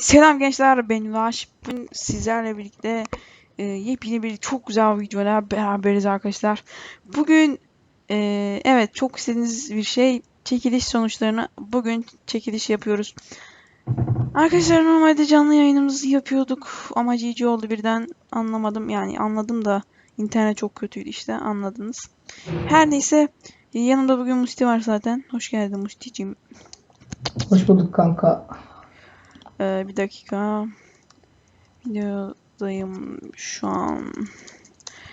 Selam gençler ben Ulaş. Bugün sizlerle birlikte e, yepyeni bir çok güzel videoyla beraberiz arkadaşlar. Bugün e, evet çok istediğiniz bir şey çekiliş sonuçlarını bugün çekiliş yapıyoruz. Arkadaşlar normalde canlı yayınımızı yapıyorduk ama GG oldu birden anlamadım yani anladım da internet çok kötüydü işte anladınız. Her neyse yanımda bugün Musti var zaten. Hoş geldin Musti'cim. Hoş bulduk kanka. Ee, bir dakika. Videodayım şu an.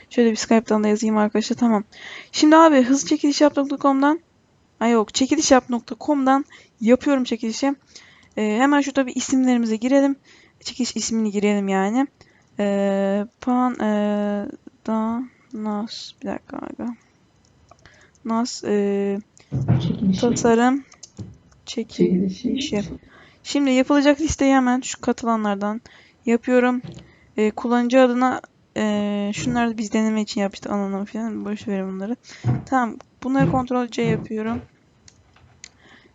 Şöyle bir Skype'dan da yazayım arkadaşlar. Tamam. Şimdi abi hızlı çekiliş yap.com'dan Ay yok çekiliş yap.com'dan yapıyorum çekilişi. Ee, hemen şurada bir isimlerimize girelim. Çekiliş ismini girelim yani. Ee, Pan ee, da Nas bir dakika abi. Nas Çekilişi. tasarım çekilişi. Çekilişi. Şimdi yapılacak listeyi hemen şu katılanlardan yapıyorum. Ee, kullanıcı adına ee, şunları biz deneme için yapmıştık anlamı falan. Boş verin bunları. Tamam. Bunları kontrol C yapıyorum.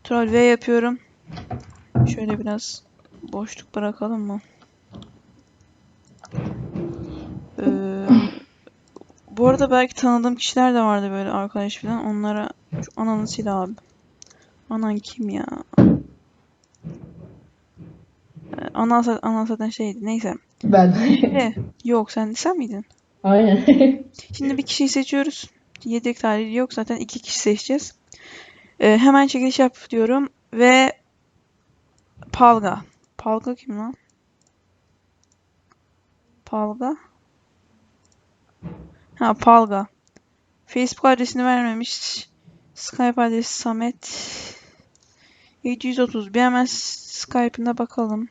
Ctrl V yapıyorum. Şöyle biraz boşluk bırakalım mı? Ee, bu arada belki tanıdığım kişiler de vardı böyle arkadaş falan. Onlara şu ananı sil abi. Anan kim ya? Ee, Ana, za- ana zaten şeydi. Neyse. Ben. Ne? Yok sen sen miydin? Aynen. Şimdi bir kişiyi seçiyoruz. Yedek tarihi yok. Zaten iki kişi seçeceğiz. Ee, hemen çekiliş yap diyorum. Ve Palga. Palga kim lan? Palga. Ha Palga. Facebook adresini vermemiş. Skype adresi Samet. 730. Bir hemen Skype'ına bakalım.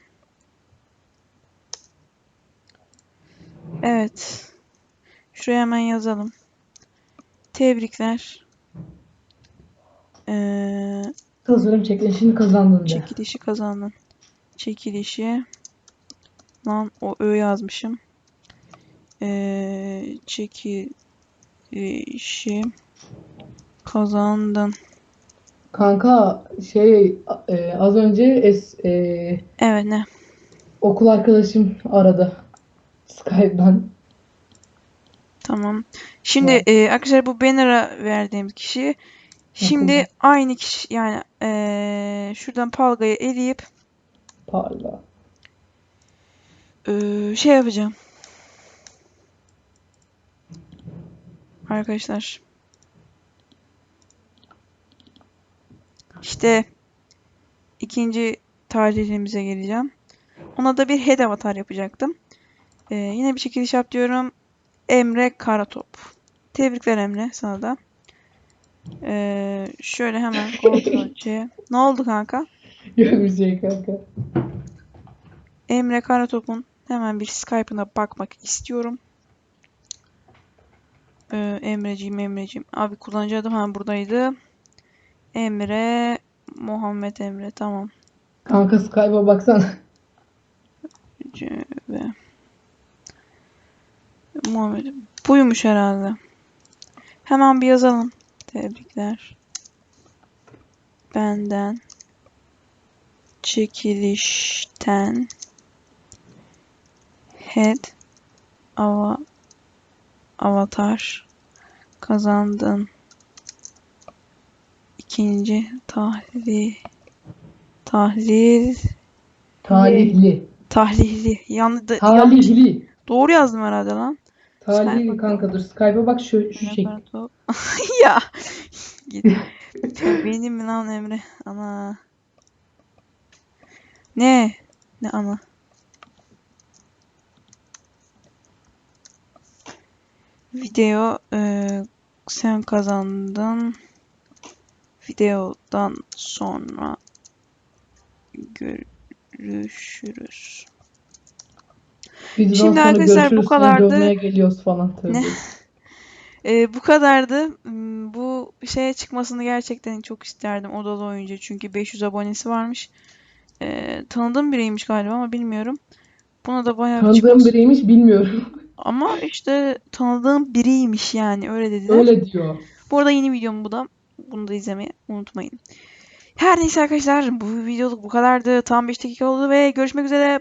Evet. Şuraya hemen yazalım. Tebrikler. Ee, Tasarım çekilişini kazandın de. çekilişi kazandın. Çekilişi. Lan o ö yazmışım. Ee, çekilişi kazandın. Kanka şey e, az önce es, e, Evet ne? okul arkadaşım aradı. Skype'dan. Tamam. Şimdi Evet. e, arkadaşlar bu banner'a verdiğim kişi. Şimdi Okulda. aynı kişi yani e, şuradan Palga'yı eleyip Parla. Ee, şey yapacağım. Arkadaşlar. İşte ikinci tarihimize geleceğim. Ona da bir head avatar yapacaktım. Ee, yine bir çekiliş yap diyorum. Emre Karatop. Tebrikler Emre sana da. Ee, şöyle hemen kontrol C. Ne oldu kanka? Yok bir şey kanka. Emre Karatop'un hemen bir Skype'ına bakmak istiyorum. Ee, Emreciğim, Emreciğim. Abi kullanıcı adım hemen buradaydı. Emre, Muhammed Emre. Tamam. Kanka Skype'a baksana. C ve Muhammed. Buymuş herhalde. Hemen bir yazalım. Tebrikler. Benden çekilişten head ava avatar kazandın. İkinci tahlil tahlil Talihli. tahlili yanlış da- yanlış Talihli. doğru yazdım herhalde lan. Talihli Skype'a kanka dur. Skype'a bak şu, şu. Kartal. ya benim mi lan Emre? Ana. Ne? Ne ana? Video e, sen kazandın. Videodan sonra görüşürüz. Videodan Şimdi arkadaşlar bu kadardı. geliyoruz falan. Tövbe. Ne? Ee, bu kadardı. Hmm, Bu şeye çıkmasını gerçekten çok isterdim odalı oyuncu çünkü 500 abonesi varmış. Ee, tanıdığım biriymiş galiba ama bilmiyorum. Buna da bayağı bir Tanıdığım çıkması- biriymiş bilmiyorum. Ama işte tanıdığım biriymiş yani öyle dediler. Öyle diyor. Bu arada yeni videom bu da. Bunu da izlemeyi unutmayın. Her neyse arkadaşlar bu videoluk bu kadardı. Tam 5 dakika oldu ve görüşmek üzere.